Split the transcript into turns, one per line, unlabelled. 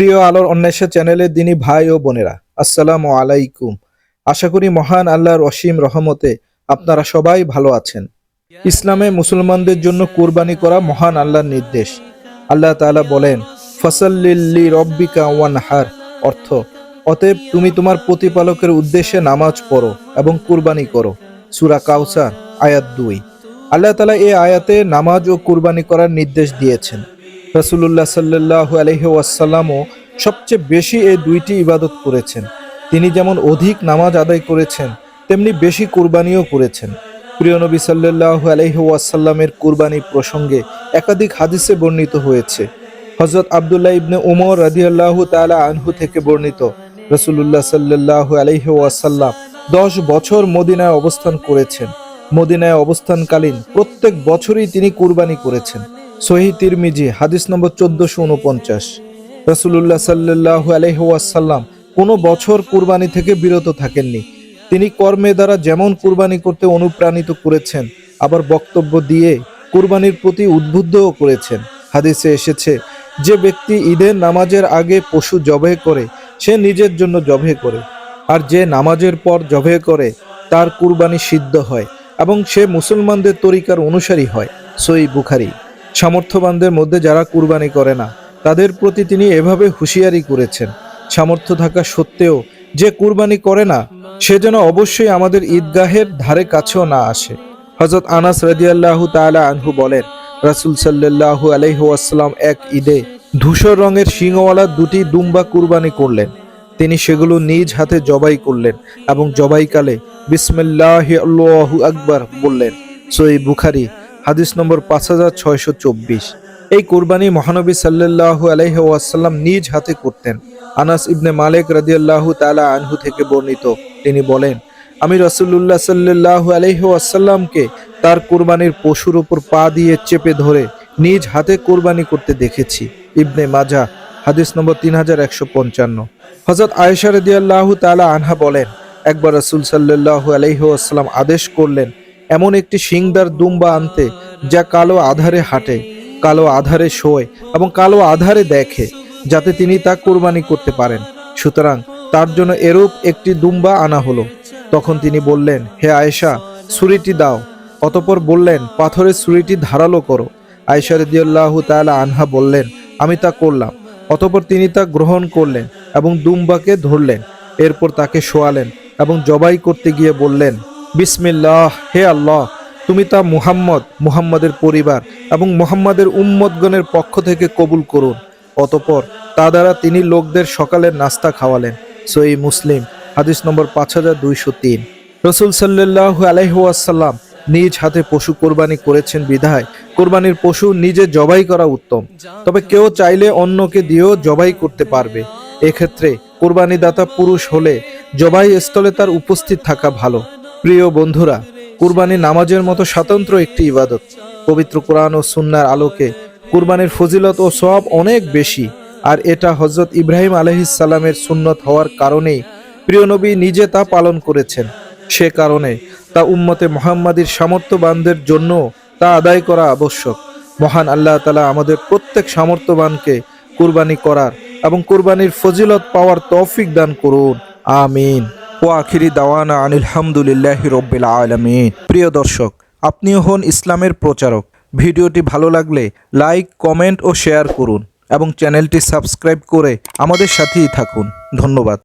প্রিয় আলোর অন্বেষা চ্যানেলের দিনী ভাই ও বোনেরা, আসসালামু আলাইকুম। আশা করি মহান আল্লাহর অসীম রহমতে আপনারা সবাই ভালো আছেন। ইসলামে মুসলমানদের জন্য কুরবানি করা মহান আল্লাহর নির্দেশ। আল্লাহ তাআলা বলেন ফসল্লিল্লি রব্বিকা ওয়ানহার। অর্থ, অতএব তুমি তোমার প্রতিপালকের উদ্দেশ্যে নামাজ পড়ো এবং কুরবানি করো। সূরা কাউসার, আয়াত দুই। আল্লাহ তাআলা এই আয়াতে নামাজ ও কুরবানি করার নির্দেশ দিয়েছেন। রাসূলুল্লাহ সাল্লাল্লাহু আলাইহি ওয়াসাল্লামও সবচেয়ে বেশি এই দুইটি ইবাদত করেছেন। তিনি যেমন অধিক নামাজ আদায় করেছেন, তেমনি বেশি কুরবানিও করেছেন। প্রিয় নবী সাল্লাল্লাহু আলাইহি ওয়াসাল্লামের কুরবানি প্রসঙ্গে একাধিক হাদিসে বর্ণিত হয়েছে। হযরত আব্দুল্লাহ ইবনে উমর রাদিয়াল্লাহু তাআলা আনহু থেকে বর্ণিত রাসূলুল্লাহ সাল্লাল্লাহু আলাইহি ওয়াসাল্লাম দশ বছর মদিনায় অবস্থান করেছেন। মদিনায় অবস্থানকালীন প্রত্যেক বছরই তিনি কুরবানি করেছেন। সহি তিরমিজি, হাদিস নম্বর চোদ্দশো উনপঞ্চাশ। রসুল্লাহ সাল্লাহ আলহাসাল্লাম কোনো বছর কুরবানি থেকে বিরত থাকেননি। তিনি কর্মে দ্বারা যেমন কুরবানি করতে অনুপ্রাণিত করেছেন, আবার বক্তব্য দিয়ে কুরবানির প্রতি উদ্বুদ্ধও করেছেন। হাদিসে এসেছে, যে ব্যক্তি ঈদের নামাজের আগে পশু জবে করে, সে নিজের জন্য জবে করে, আর যে নামাজের পর জবে করে, তার কুরবানি সিদ্ধ হয় এবং সে মুসলমানদের তরিকার অনুসারী হয়। সই বুখারি। সামর্থ্যবানদের মধ্যে যারা কুরবানি করে না, তাদের প্রতি তিনি এভাবে হুঁশিয়ারি করেছেন। সামর্থ্য থাকা সত্ত্বেও যে কুরবানি করে না, সে যেন অবশ্যই আমাদের ঈদগাহের ধারে কাছেও না আসে। হজরত আনাস রাদিয়াল্লাহু তাআলা আনহু বলেন, রাসূল সাল্লাল্লাহু আলাইহি ওয়াসাল্লাম এক ঈদে ধূসর রঙের শিংওয়ালা দুটি দুম্বা কুরবানি করলেন। তিনি সেগুলো নিজ হাতে জবাই করলেন এবং জবাইকালে বিসমিল্লাহ আকবার বললেন, সই বুখারি হাদিস নম্বর পাঁচ হাজার ছয়শো চব্বিশ। এই কোরবানি মহানবী সাল্লাল্লাহু আলাইহি ওয়াসাল্লাম নিজ হাতে করতেন। আনাস ইবনে মালিক রাদিয়াল্লাহু তাআলা আনহু থেকে বর্ণিত। তিনি বলেন, আমি রাসূলুল্লাহ সাল্লাল্লাহু আলাইহি ওয়াসাল্লামকে তার কোরবানির পশুর উপর পা দিয়ে চেপে ধরে নিজ হাতে কোরবানি করতে দেখেছি। ইবনে মাজা, হাদিস নম্বর তিন হাজার একশো পঞ্চান্ন। হজরত আয়েশা রাদিয়াল্লাহু তালা আনহা বলেন, একবার রসুল সাল্লাল্লাহু আলাইহি ওয়াসাল্লাম আদেশ করলেন এমন একটি শিংদার দুম্বা আনতে, যা কালো আধারে হাঁটে, কালো আধারে শোয় এবং কালো আধারে দেখে, যাতে তিনি তা কোরবানি করতে পারেন। সুতরাং তার জন্য এরূপ একটি দুম্বা আনা হলো। তখন তিনি বললেন, হে আয়েশা, ছুরিটি দাও। অতপর বললেন, পাথরের ছুরিটি ধারালো করো। আয়েশা রদিয়াল্লাহু তাআলা আনহা বললেন, আমি তা করলাম। অতপর তিনি তা গ্রহণ করলেন এবং দুম্বাকে ধরলেন। এরপর তাকে শোয়ালেন এবং জবাই করতে গিয়ে বললেন বিসমিল্লাহ, হে আল্লাহ, তুমি তা মুহাম্মদ, মুহাম্মাদের পরিবার এবং মুহাম্মাদের উম্মতগণের পক্ষ থেকে কবুল করুন। অতপর তা দ্বারা তিনি লোকদের সকালের নাস্তা খাওয়ালেন। সই মুসলিম, হাদিস নম্বর পাঁচ হাজার দুইশো তিন। রসুল সাল্লাহ আলহাসাল্লাম নিজ হাতে পশু কোরবানি করেছেন বিধায়, কোরবানির পশু নিজে জবাই করা উত্তম। তবে কেউ চাইলে অন্যকে দিয়েও জবাই করতে পারবে। এক্ষেত্রে কোরবানিদাতা পুরুষ হলে জবাই স্থলে তার উপস্থিত থাকা ভালো। প্রিয় বন্ধুরা, কুরবানি নামাজের মতো স্বতন্ত্র একটি ইবাদত। পবিত্র কোরআন ও সুন্নার আলোকে কুরবানির ফজিলত ও সব অনেক বেশি, আর এটা হজরত ইব্রাহিম আলহিসাল্লামের সুন্নত হওয়ার কারণেই প্রিয় নবী নিজে তা পালন করেছেন। সে কারণে তা উম্মতে মোহাম্মদীর সামর্থ্যবানদের জন্য তা আদায় করা আবশ্যক। মহান আল্লাহ তালা আমাদের প্রত্যেক সামর্থ্যবানকে কুরবানি করার এবং কুরবানির ফজিলত পাওয়ার তৌফিক দান করুন। আমিন। ও আখিরি দাওয়ানা আনিল হামদুলিল্লাহ রব্বিল আলমিন। প্রিয় দর্শক, আপনিও হন ইসলামের প্রচারক। ভিডিওটি ভালো লাগলে লাইক, কমেন্ট ও শেয়ার করুন এবং চ্যানেলটি সাবস্ক্রাইব করে আমাদের সাথেই থাকুন। ধন্যবাদ।